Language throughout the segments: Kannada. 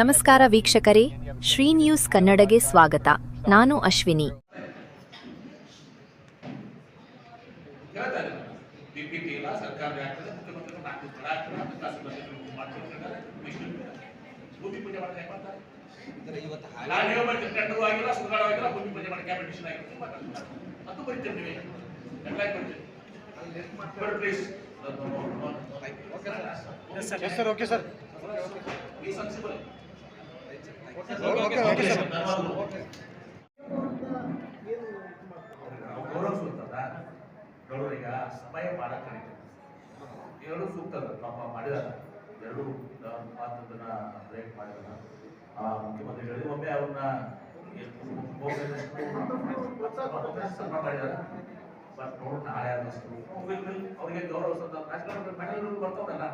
ನಮಸ್ಕಾರ ವೀಕ್ಷಕರೇ ಶ್ರೀ ನ್ಯೂಸ್ ಕನ್ನಡಗೆ ಸ್ವಾಗತ. ನಾನು ಅಶ್ವಿನಿ. ಹೇಳ್ತಾ ಇದ್ದಾರೆ ಪಿ ಪಿ ಟಿ ಇಲ್ಲ ಸರ್ಕಾರ ಆಗ್ತದೆ ಮುಖ್ಯಮಂತ್ರಿಗಳು ನಾಲ್ಕು ಸ್ಥಳ ಆಗ್ತದೆ ಹಣಕಾಸು ಮಂತ್ರಿಗಳು ಮಾಡ್ತಿರ್ತಾರೆ ಇಷ್ಟು ಭೂಮಿ ಪೂಜೆ ಮಾಡಿದ್ರೆ ಹೆಂಗ್ ಮಾಡ್ತಾರೆ ನಾನು ಹೇಳ್ಬೇಕು ಟೆಂಡರ್ ಆಗಿಲ್ಲ ಸುಧಾರ ಆಗಿಲ್ಲ ಭೂಮಿ ಪೂಜೆ ಮಾಡಿ ಕ್ಯಾಬಿನೆಟ್ ಡಿಸಿಷನ್ ಆಗಿರುತ್ತೆ ಅದು ಬರೀತೀರಿ ನೀವೇ ಎಲ್ಲ ಬರೀತೀರಿ but please yes sir okay sir ಈ ಸೂಕ್ತದ ಗೌರವೀಗ ಸಮಯ ಪಾಠ ಕಲಿತು ಎರಡು ಸೂಕ್ತ ಅದ ಪಾಪ ಮಾಡಿದಾರ ಎರಡು ಮಾತನ್ನ ಬ್ರೇಕ್ ಮಾಡಿದ ಆ ಮುಖ್ಯಮಂತ್ರಿ ಹೇಳಿದ್ರು ಒಮ್ಮೆ ಅವ್ರನ್ನ ಮಾಡಿದಾರ ಬಟ್ ನೋಡಿ ನಾಳೆ ಅನ್ನಿಸ್ತು ಅವ್ರಿಗೆ ಗೌರವ ಬರ್ತಾವಲ್ಲ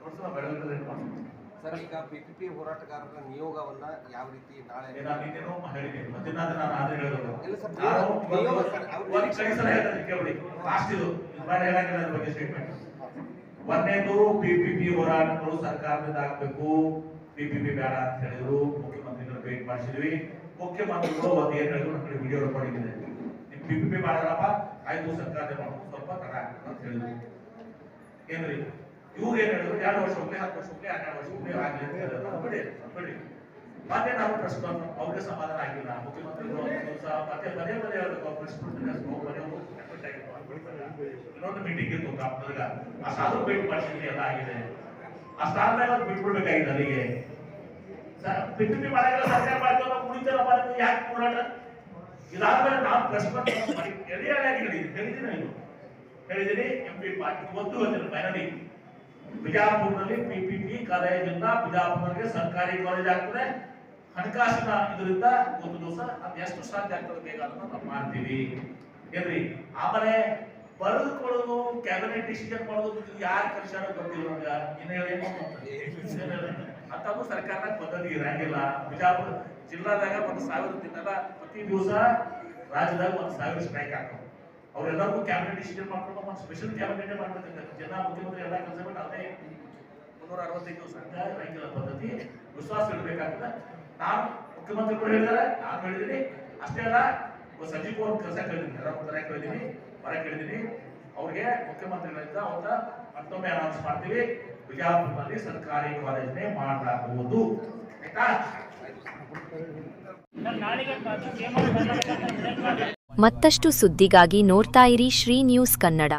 ನೋಡ್ಸೋ ಮೆಡಲ್ಗಳು ರೇಟ್ ಮಾಡ್ತೀವಿ ಸರ್ ಈಗ ಬಿಪಿಪಿ ಹೋರಾಟಗಾರರ ನಿಯೋಗವನ್ನ ಯಾವ ರೀತಿ ನಾಳೆ ಒಂದೇದು ಪಿಪಿಪಿ ಹೋರಾಟಗಳು ಸರ್ಕಾರದಿಂದ ಆಗ್ಬೇಕು. ಪಿಪಿಪಿ ಬೇಡ ಅಂತ ಹೇಳಿದ್ರು. ಮುಖ್ಯಮಂತ್ರಿಗಳು ಭೇಟಿ ಮಾಡಿಸಿದ್ವಿ. ಮುಖ್ಯಮಂತ್ರಿಗಳು ಒಂದು ಏನ್ ಹೇಳಿದ್ರು? ನಮ್ಮ ವಿಡಿಯೋ ರೆಕಾರ್ಡಿಂಗ್ ಇದೆ. ನಿಮ್ ಪಿಪಿಪಿ ಮಾಡಲ್ಲಪ್ಪ? ಆಯ್ತು ಸರ್ಕಾರದಿಂದ ಮಾಡಬೇಕು. ಸ್ವಲ್ಪ ತಡ ಆಗ್ತದೆ ಅಂತ ಹೇಳಿದ್ರು. ಏನ್ರಿ? ಇವ್ರು ಏನ್ ಹೇಳಿದ್ರು, ಎರಡು ವರ್ಷ ಒಮ್ಮೆ, ಹತ್ತು ವರ್ಷ ಒಮ್ಮೆ, ಹನ್ನೆರಡು ವರ್ಷ ಒಮ್ಮೆ ಆಗಲಿ ಅಂತ ಹೇಳಿದ್ರು ಬಿಡಿ ಮತ್ತೆ ನಾವು ಪ್ರಶ್ನೆ ಅವ್ರಿಗೆ ಸಮಾಧಾನ ಆಗಿಲ್ಲ. ಮುಖ್ಯಮಂತ್ರಿಗಳು ದಿವಸ ಮತ್ತೆ ಪದೇ ಪದೇ ಹೇಳಬೇಕು ಅವ್ರು ಇನ್ನೊಂದು ಮೀಟಿಂಗ್ ಇತ್ತು ಆ ಸಾಧು ಅಷ್ಟಾದ್ಮೇಲೆ ಅದು ಬಿಟ್ಬಿಡ್ಬೇಕಾಗಿದೆ ಪಿಪಿಪಿ ಸರ್ಕಾರ ಕುಡಿತಾರಪ್ಪ ಯಾಕೆ ಇದಾದ್ಮೇಲೆ ನಾವು ಪ್ರಶ್ನೆ ಹೇಳಿದ್ದೀನಿ ಹೇಳಿದ್ದೀನಿ ಇದು ಹೇಳಿದ್ದೀನಿ ಎಂ ಪಿ ಪಾಟೀಲ್. ಒಂದು ಫೈನಲಿ ಬಿಜಾಪುರದಲ್ಲಿ ಪಿಪಿಪಿ ಕಾಲೇಜಿಂದ ಬಿಜಾಪುರಕ್ಕೆ ಸರ್ಕಾರಿ ಕಾಲೇಜ್ ಆಗ್ತದೆ. ಹಣಕಾಸಿನ ಇದರಿಂದ ಒಂದು ದಿವಸ ಅದು ಎಷ್ಟು ಸಾಧ್ಯ ಆಗ್ತದೆ ಅದನ್ನ ನಾವು ಮಾಡ್ತೀವಿ. ಏನ್ರಿ? ಆಮೇಲೆ ಬರೆದುಕೊಳ್ಳೋದು ಕ್ಯಾಬಿನೆಟ್ ಡಿಸಿಷನ್ ಮಾಡೋದು ಯಾರು ಕಲಿಸಾರ ಗೊತ್ತಿಲ್ಲ ನಮ್ಗೆ. ಇನ್ನು ಹೇಳಿ ಅಂತದ್ದು ಸರ್ಕಾರದ ಪದ್ಧತಿ ಇರಂಗಿಲ್ಲ ಬಿಜಾಪುರ ಜಿಲ್ಲಾದಾಗ ಒಂದು ಸಾವಿರ ತಿನ್ನಲ್ಲ ಪ್ರತಿ ದಿವಸ ರಾಜ್ಯದಾಗ ಒಂದು ಸಾವಿರ ಸ್ಟ್ರೈಕ್ ಆಗ್ತವೆ ಅವರೆಲ್ಲರಿಗೂ ಕ್ಯಾಬಿನೆಟ್ ಡಿಸಿಷನ್ ಮಾಡ್ಕೊಂಡು ಒಂದು ಸ್ಪೆಷಲ್ ಕ್ಯಾಬಿನೆಟ್ ಮಾಡ್ಬೇಕಂತ. ಜನ, ಮುಖ್ಯಮಂತ್ರಿ ಎಲ್ಲ ಕೆಲಸ ಬಿಟ್ಟು ಅದೇ ಮುನ್ನೂರ ಅರವತ್ತೈದು ದಿವಸ ರೈತರ ಪದ್ಧತಿ ವಿಶ್ವಾಸ ಇಡಬೇಕಾಗ್ತದೆ. ನಾನು ಮುಖ್ಯಮಂತ್ರಿಗಳು ಹೇಳಿದ್ದಾರೆ, ನಾನು ಹೇಳಿದ್ದೀನಿ. ಅಷ್ಟೇ ಅಲ್ಲ ಸಂಜೀವ್ ಅವ್ರ ಕೆಲಸ ಕೇಳಿದ್ದೀನಿ. ಎಲ್ಲ ಕರೆ ಕೇಳಿದ್ದೀನಿ, ಹೊರ ಕೇಳಿದ್ದೀನಿ. ಅವ್ರಿಗೆ ಮುಖ್ಯಮಂತ್ರಿಗಳಿಂದ ಅವತ್ತ ಮತ್ತೊಮ್ಮೆ ಅನೌನ್ಸ್ ಮಾಡ್ತೀವಿ. ಬಿಜಾಪುರದಲ್ಲಿ ಸರ್ಕಾರಿ ಕಾಲೇಜನ್ನೇ ಮಾಡಲಾಗುವುದು. ಆಯ್ತಾ? ಮತ್ತಷ್ಟು ಸುದ್ದಿಗಾಗಿ ನೋಡ್ತಾ ಶ್ರೀ ನ್ಯೂಸ್ ಕನ್ನಡ.